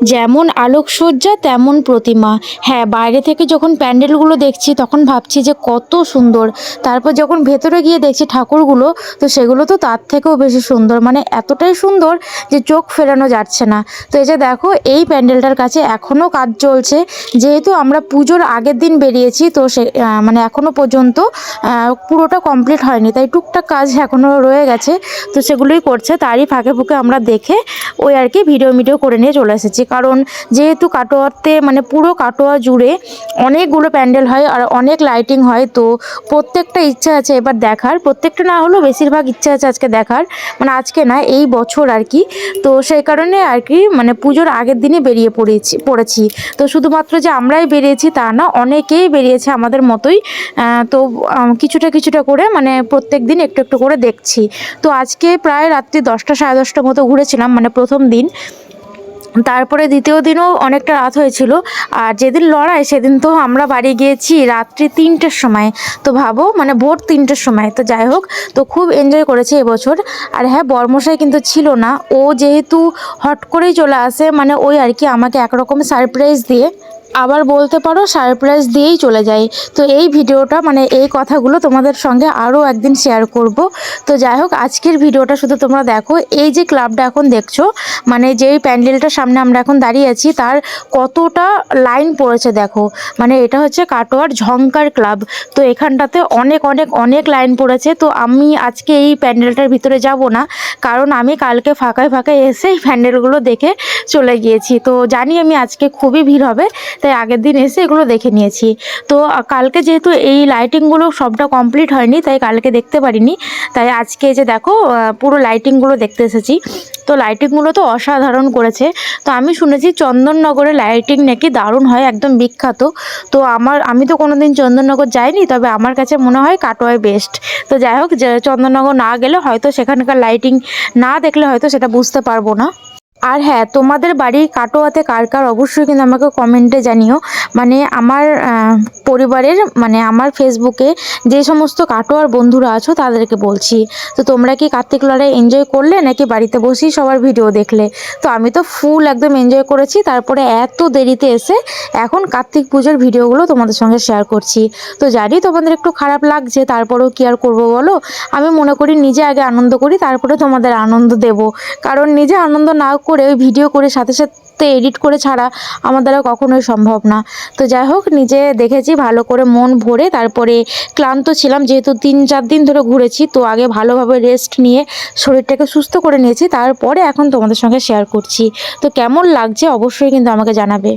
যেমন আলোকসজ্জা, তেমন প্রতিমা। হ্যাঁ বাইরে থেকে যখন প্যান্ডেলগুলো দেখছি, তখন ভাবছি যে কত সুন্দর। তারপর যখন ভেতরে গিয়ে দেখছি ঠাকুরগুলো, তো সেগুলো তো তার থেকেও বেশি সুন্দর। মানে এতটাই সুন্দর যে চোখ ফেরানো যাচ্ছে না। তো এই যে দেখো, এই প্যান্ডেলটার কাছে এখনও কাজ চলছে। যেহেতু আমরা পুজোর আগের দিন বেরিয়েছি, তো সে মানে এখনও পর্যন্ত পুরোটা কমপ্লিট হয়নি। তাই টুকটাক কাজ এখনও রয়ে গেছে, তো সেগুলোই করছে। তারই ফাঁকে ফুঁকে আমরা দেখে ওই আর কি ভিডিও মিডিও করে নিয়ে চলে এসেছি। কারণ যেহেতু কাটোয়াতে মানে পুরো কাটোয়া জুড়ে অনেকগুলো প্যান্ডেল হয় আর অনেক লাইটিং হয়, তো প্রত্যেকটা ইচ্ছা আছে এবার দেখার। প্রত্যেকটা না হলেও বেশিরভাগ ইচ্ছা আছে আজকে দেখার। মানে আজকে না, এই বছর আর কি। তো সেই কারণে আর কি মানে পুজোর আগের দিনে বেরিয়ে পড়েছি পড়েছি। তো শুধুমাত্র যে আমরাই বেরিয়েছি তা না, অনেকেই বেরিয়েছে আমাদের মতোই। তো কিছুটা কিছুটা করে মানে প্রত্যেক দিন একটু একটু করে দেখছি। তো আজকে প্রায় রাত্রি দশটা সাড়ে দশটার মতো ঘুরেছিলাম মানে প্রথম দিন। তারপরে দ্বিতীয় দিনও অনেকটা রাত হয়েছিল। আর যেদিন লড়াই, সেদিন তো আমরা বাড়ি গিয়েছি রাত্রি তিনটের সময়। তো ভাবো মানে ভোর তিনটের সময়। তো যাই হোক, তো খুব এনজয় করেছে এবছর। আর হ্যাঁ বর্মশাই কিন্তু ছিল না। ও যেহেতু হট করেই চলে আসে মানে ওই আর কি আমাকে একরকম সারপ্রাইজ দিয়ে আবার বলতে পারো সারপ্রাইজ দিয়েই চলে যায় তো এই ভিডিওটা মানে এই কথাগুলো তোমাদের সঙ্গে আরও একদিন শেয়ার করব। তো যাই হোক, আজকের ভিডিওটা শুধু তোমরা দেখো, এই যে ক্লাবটা এখন দেখছ মানে যেই প্যান্ডেলটার সামনে আমরা এখন দাঁড়িয়ে আছি, তার কতটা লাইন পড়েছে দেখো। মানে এটা হচ্ছে কাটোয়ার ঝঙ্কার ক্লাব তো এখানটাতে অনেক অনেক অনেক লাইন পড়েছে। তো আমি আজকে এই প্যান্ডেলটার ভিতরে যাব না, কারণ আমি কালকে ফাঁকায় ফাঁকায় এসে এই প্যান্ডেলগুলো দেখে চলে গিয়েছি। তো জানি আমি আজকে খুবই ভিড় হবে তাই আগের দিন এসে এগুলো দেখে নিয়েছি। তো কালকে যেহেতু এই লাইটিংগুলো সবটা কমপ্লিট হয়নি, তাই কালকে দেখতে পারিনি। তাই আজকে যে দেখো পুরো লাইটিংগুলো দেখতে এসেছি। তো লাইটিংগুলো তো অসাধারণ করেছে। তো আমি শুনেছি চন্দননগরে লাইটিং নাকি দারুণ হয়, একদম বিখ্যাত। তো আমার, আমি তো কোনোদিন চন্দননগর যাইনি, তবে আমার কাছে মনে হয় কাটোয়ায় বেস্ট তো যাই হোক চন্দননগর না গেলে হয়তো সেখানকার লাইটিং না দেখলে হয়তো সেটা বুঝতে পারব না। আর হ্যাঁ তোমাদের বাড়ি কাটোয়াতে কার কার? অবশ্যই কিন্তু আমাকে কমেন্টে জানিও। মানে আমার পরিবারের মানে আমার ফেসবুকে যে সমস্ত কাটোয়ার বন্ধুরা আছো তাদেরকে বলছি, তো তোমরা কি কার্তিক লড়াই এনজয় করলে নাকি বাড়িতে বসেই সবার ভিডিও দেখলে? তো আমি তো ফুল একদম এনজয় করেছি, তারপরে এত দেরিতে এসে এখন কার্তিক পুজোর ভিডিওগুলো তোমাদের সঙ্গে শেয়ার করছি। তো জানি তোমাদের একটু খারাপ লাগছে, তারপরেও কি আর করব বলো? আমি মনে করি নিজে আগে আনন্দ করি, তারপরে তোমাদের আনন্দ দেব। কারণ নিজে আনন্দ না করে ওই ভিডিও করে সাথে সাথে এডিট করে ছাড়া আমার দ্বারা কখনোই সম্ভব না। তো যাই হোক, নিজে দেখেছি ভালো করে মন ভরে তারপরে ক্লান্ত ছিলাম, যেহেতু তিন চার দিন ধরে ঘুরেছি, তো আগে ভালোভাবে রেস্ট নিয়ে শরীরটাকে সুস্থ করে নিয়েছি, তারপরে এখন তোমাদের সঙ্গে শেয়ার করছি। তো কেমন লাগছে অবশ্যই কিন্তু আমাকে জানাবে।